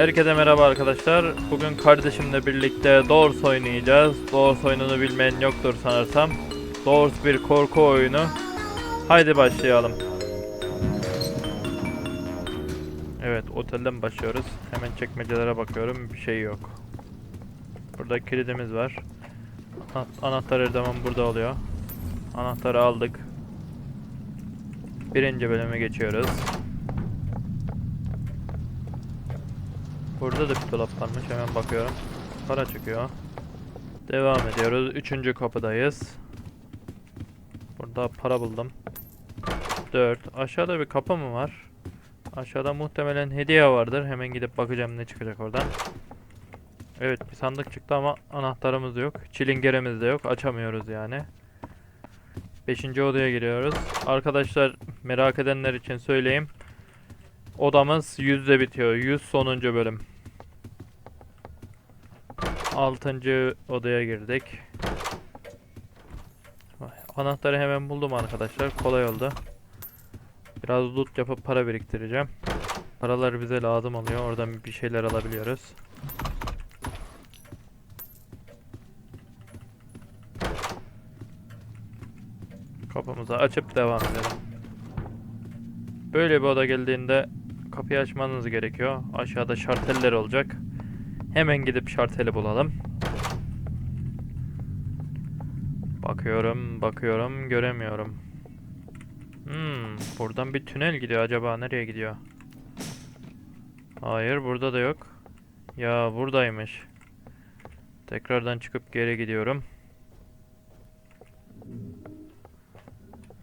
Herkese merhaba arkadaşlar. Bugün kardeşimle birlikte Doors oynayacağız. Doors oyununu bilmeyen yoktur sanırsam. Doors bir korku oyunu. Haydi başlayalım. Evet, otelden başlıyoruz. Hemen çekmecelere bakıyorum. Bir şey yok. Burada kilidimiz var. Ana- Anahtar her zaman burada oluyor. Anahtarı aldık. Birinci bölüme geçiyoruz. Burada da bir dolap varmış. Hemen bakıyorum. Para çıkıyor. Devam ediyoruz. Üçüncü kapıdayız. Burada para buldum. 4. Aşağıda bir kapı mı var? Aşağıda muhtemelen hediye vardır. Hemen gidip bakacağım ne çıkacak oradan. Evet bir sandık çıktı ama anahtarımız yok. Çilingerimiz de yok. Açamıyoruz yani. Beşinci odaya giriyoruz. Arkadaşlar merak edenler için söyleyeyim. Odamız yüzde bitiyor. 100 sonuncu bölüm. Altıncı odaya girdik. Anahtarı hemen buldum arkadaşlar. Kolay oldu. Biraz loot yapıp para biriktireceğim. Paralar bize lazım oluyor. Oradan bir şeyler alabiliyoruz. Kapımızı açıp devam edelim. Böyle bir oda geldiğinde kapıyı açmanız gerekiyor. Aşağıda şarteller olacak. Hemen gidip şarteli bulalım. Bakıyorum, bakıyorum, göremiyorum. Hmm, buradan bir tünel gidiyor. Acaba nereye gidiyor? Hayır, burada da yok. Ya buradaymış. Tekrardan çıkıp geri gidiyorum.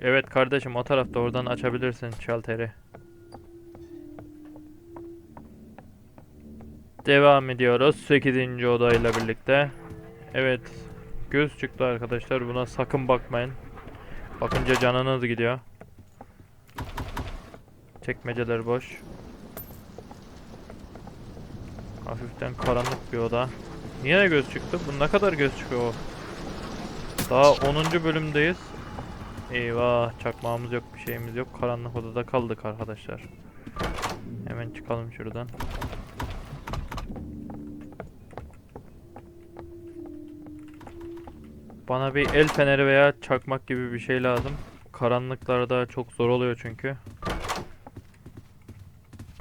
Evet kardeşim o tarafta oradan açabilirsin şalteri. Devam ediyoruz 8. odayla birlikte. Evet. Göz çıktı arkadaşlar. Buna sakın bakmayın. Bakınca canınız gidiyor. Çekmeceler boş. Hafiften karanlık bir oda. Niye göz çıktı? Bu ne kadar göz çıkıyor? Daha 10. bölümdeyiz. Eyvah çakmağımız yok bir şeyimiz yok. Karanlık odada kaldık arkadaşlar. Hemen çıkalım şuradan. Bana bir el feneri veya çakmak gibi bir şey lazım. Karanlıklarda çok zor oluyor çünkü.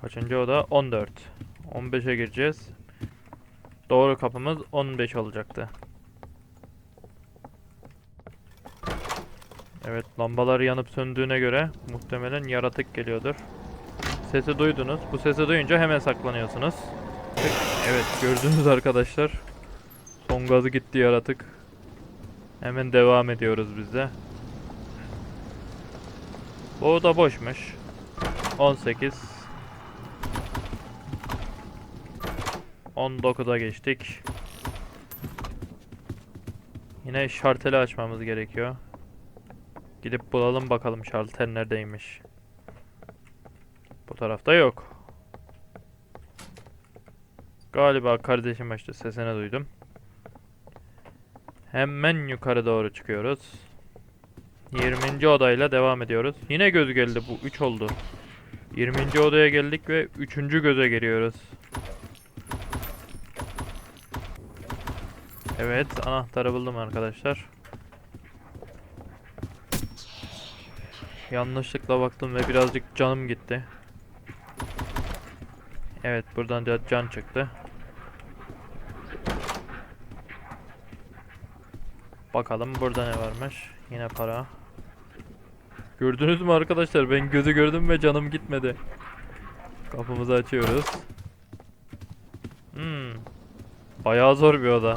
Kaçıncı oda? 14. 15'e gireceğiz. Doğru kapımız 15 olacaktı. Evet lambalar yanıp söndüğüne göre muhtemelen yaratık geliyordur. Sesi duydunuz. Bu sesi duyunca hemen saklanıyorsunuz. Evet gördünüz arkadaşlar. Son gazı gitti yaratık. Hemen devam ediyoruz biz de. Bu oda boşmuş. 18 19'a geçtik. Yine şarteli açmamız gerekiyor. Gidip bulalım bakalım şalter neredeymiş. Bu tarafta yok. Galiba kardeşim açtı sesini duydum. Hemen yukarı doğru çıkıyoruz. 20. odayla devam ediyoruz. Yine göz geldi bu 3 oldu. 20. odaya geldik ve 3. göze giriyoruz. Evet anahtarı buldum arkadaşlar. Yanlışlıkla baktım ve birazcık canım gitti. Evet buradan da can çıktı. Bakalım burada ne varmış. Yine para. Gördünüz mü arkadaşlar? Ben gözü gördüm ve canım gitmedi. Kapımızı açıyoruz. Hmm. Bayağı zor bir oda.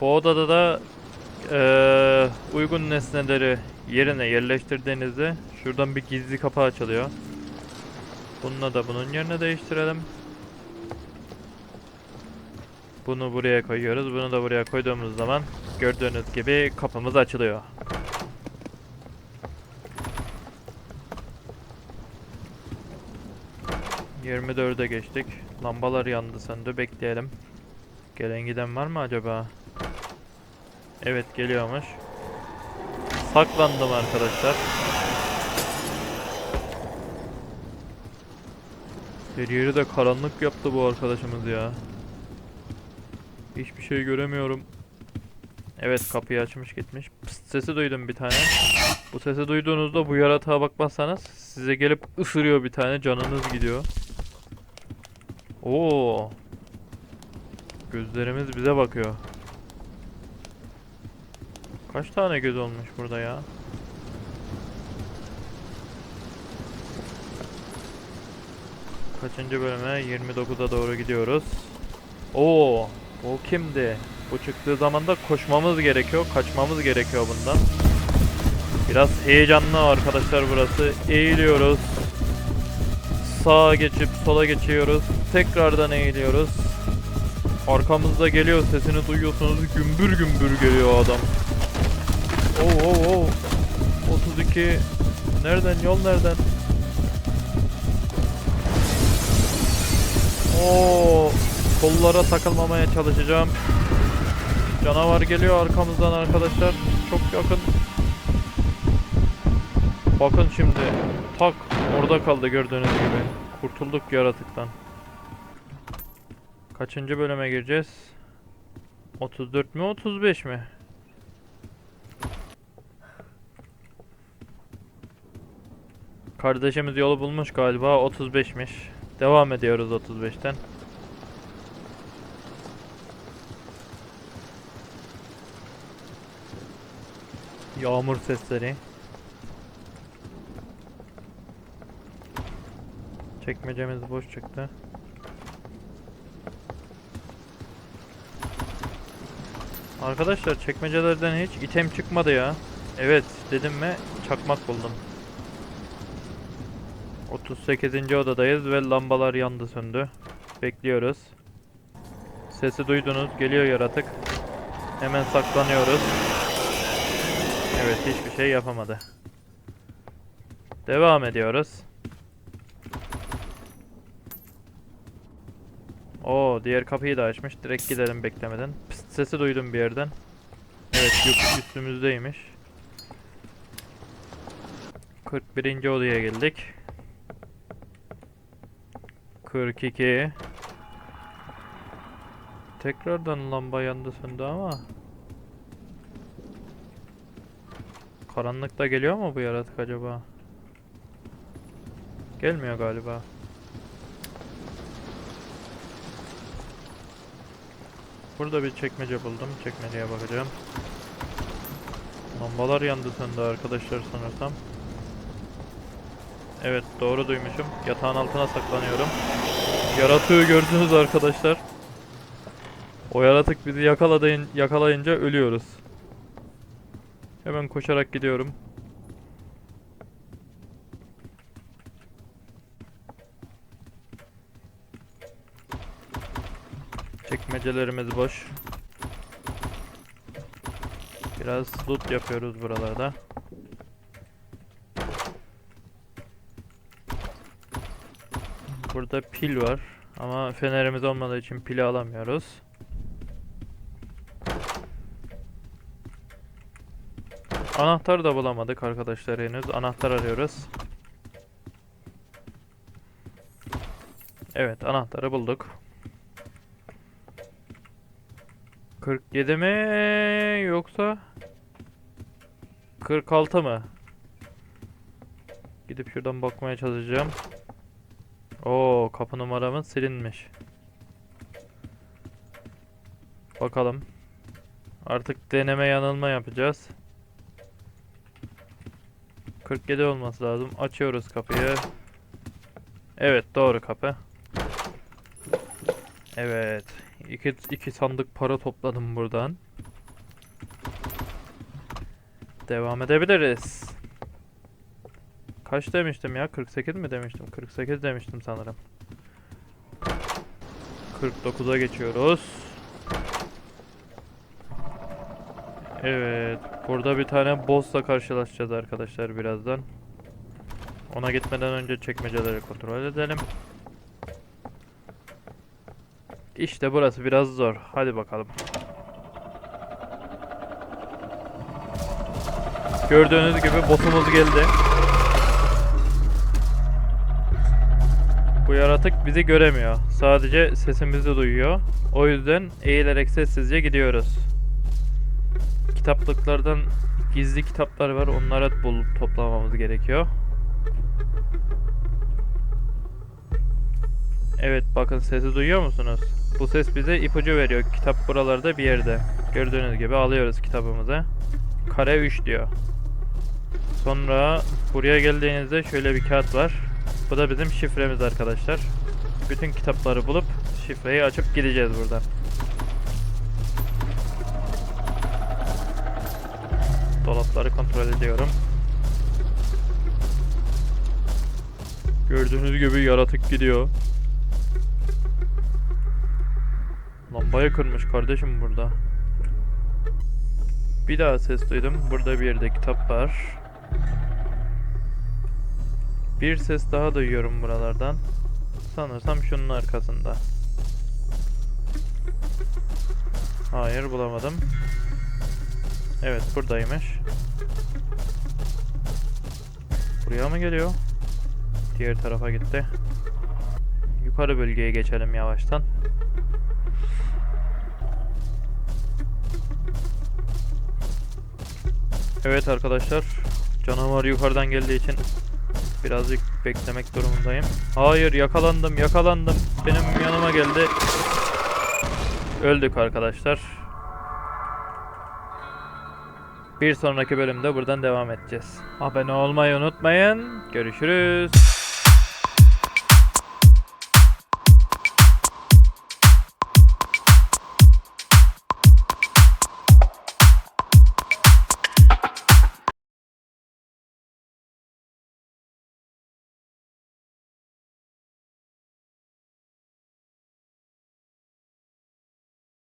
Bu odada da eee, uygun nesneleri yerine yerleştirdiğinizde şuradan bir gizli kapı açılıyor. Bununla da bunun yerine değiştirelim. Bunu buraya koyuyoruz. Bunu da buraya koyduğumuz zaman gördüğünüz gibi kapımız açılıyor. Yirmi dörde geçtik. Lambalar yandı söndü. Bekleyelim. Gelen giden var mı acaba? Evet geliyormuş. Saklandım arkadaşlar. Her yeri de karanlık yaptı bu arkadaşımız ya. Hiçbir şey göremiyorum. Evet kapıyı açmış gitmiş. Pıst sesi duydum bir tane. Bu sesi duyduğunuzda bu yaratığa bakmazsanız size gelip ısırıyor bir tane canınız gidiyor. Oo. Gözlerimiz bize bakıyor. Kaç tane göz olmuş burada ya? Kaçıncı bölüme? 29'a doğru gidiyoruz. Oo, o kimdi? Bu çıktığı zaman da koşmamız gerekiyor, kaçmamız gerekiyor bundan. Biraz heyecanlı arkadaşlar burası. Eğiliyoruz. Sağa geçip sola geçiyoruz. Tekrardan eğiliyoruz. Arkamızda geliyor sesini duyuyorsunuz. Gümbür gümbür geliyor adam. Oo oo oo. 32. Nereden yol nereden? Oo, kollara takılmamaya çalışacağım. Canavar geliyor arkamızdan arkadaşlar. Çok yakın. Bakın şimdi. Tak orada kaldı gördüğünüz gibi. Kurtulduk yaratıktan. Kaçıncı bölüme gireceğiz? 34 mi 35 mi? Kardeşimiz yolu bulmuş galiba 35'miş. Devam ediyoruz 35'ten. Yağmur sesleri. Çekmecemiz boş çıktı. Arkadaşlar çekmecelerden hiç item çıkmadı ya. Evet dedim mi çakmak buldum. 38. odadayız ve lambalar yandı söndü. Bekliyoruz. Sesi duydunuz. Geliyor yaratık. Hemen saklanıyoruz. Evet hiçbir şey yapamadı. Devam ediyoruz. Oo diğer kapıyı da açmış. Direkt gidelim beklemeden. Pist sesi duydum bir yerden. Evet üstümüzdeymiş. 41. odaya geldik. 42 Tekrardan lamba yandı söndü ama Karanlıkta geliyor mu bu yaratık acaba? Gelmiyor galiba. Burada bir çekmece buldum. Çekmeceye bakacağım. Lambalar yandı söndü arkadaşlar sanırsam. Evet doğru duymuşum. Yatağın altına saklanıyorum. Yaratığı gördünüz arkadaşlar. O yaratık bizi yakaladığın, yakalayınca ölüyoruz. Hemen koşarak gidiyorum. Çekmecelerimiz boş. Biraz loot yapıyoruz buralarda. Burada pil var ama fenerimiz olmadığı için pili alamıyoruz. Anahtarı da bulamadık arkadaşlar henüz. Anahtar arıyoruz. Evet anahtarı bulduk. 47 mi yoksa 46 mı? Gidip şuradan bakmaya çalışacağım. Oo, kapı numaramız silinmiş. Bakalım. Artık deneme yanılma yapacağız. 47 olması lazım. Açıyoruz kapıyı. Evet, doğru kapı. Evet. İki, iki sandık para topladım buradan. Devam edebiliriz. Kaç demiştim ya? 48 mi demiştim? 48 demiştim sanırım. 49'a geçiyoruz. Evet. Burada bir tane boss'la karşılaşacağız arkadaşlar birazdan. Ona gitmeden önce çekmeceleri kontrol edelim. İşte burası biraz zor. Hadi bakalım. Gördüğünüz gibi boss'umuz geldi. Bu yaratık bizi göremiyor. Sadece sesimizi duyuyor. O yüzden eğilerek sessizce gidiyoruz. Kitaplıklardan gizli kitaplar var. Onları bulup toplamamız gerekiyor. Evet bakın sesi duyuyor musunuz? Bu ses bize ipucu veriyor. Kitap buralarda bir yerde. Gördüğünüz gibi alıyoruz kitabımızı. Kare 3 diyor. Sonra buraya geldiğinizde şöyle bir kağıt var. Bu da bizim şifremiz arkadaşlar. Bütün kitapları bulup şifreyi açıp gideceğiz buradan. Dolapları kontrol ediyorum. Gördüğünüz gibi yaratık gidiyor. Lambayı kırmış kardeşim burada. Bir daha ses duydum. Burada bir yerde kitap var. Bir ses daha duyuyorum buralardan. Sanırsam şunun arkasında. Hayır bulamadım. Evet buradaymış. Buraya mı geliyor? Diğer tarafa gitti. Yukarı bölgeye geçelim yavaştan. Evet arkadaşlar. Canavar yukarıdan geldiği için birazcık beklemek durumundayım. Hayır yakalandım yakalandım. Benim yanıma geldi. Öldük arkadaşlar. Bir sonraki bölümde buradan devam edeceğiz. Abone olmayı unutmayın. Görüşürüz.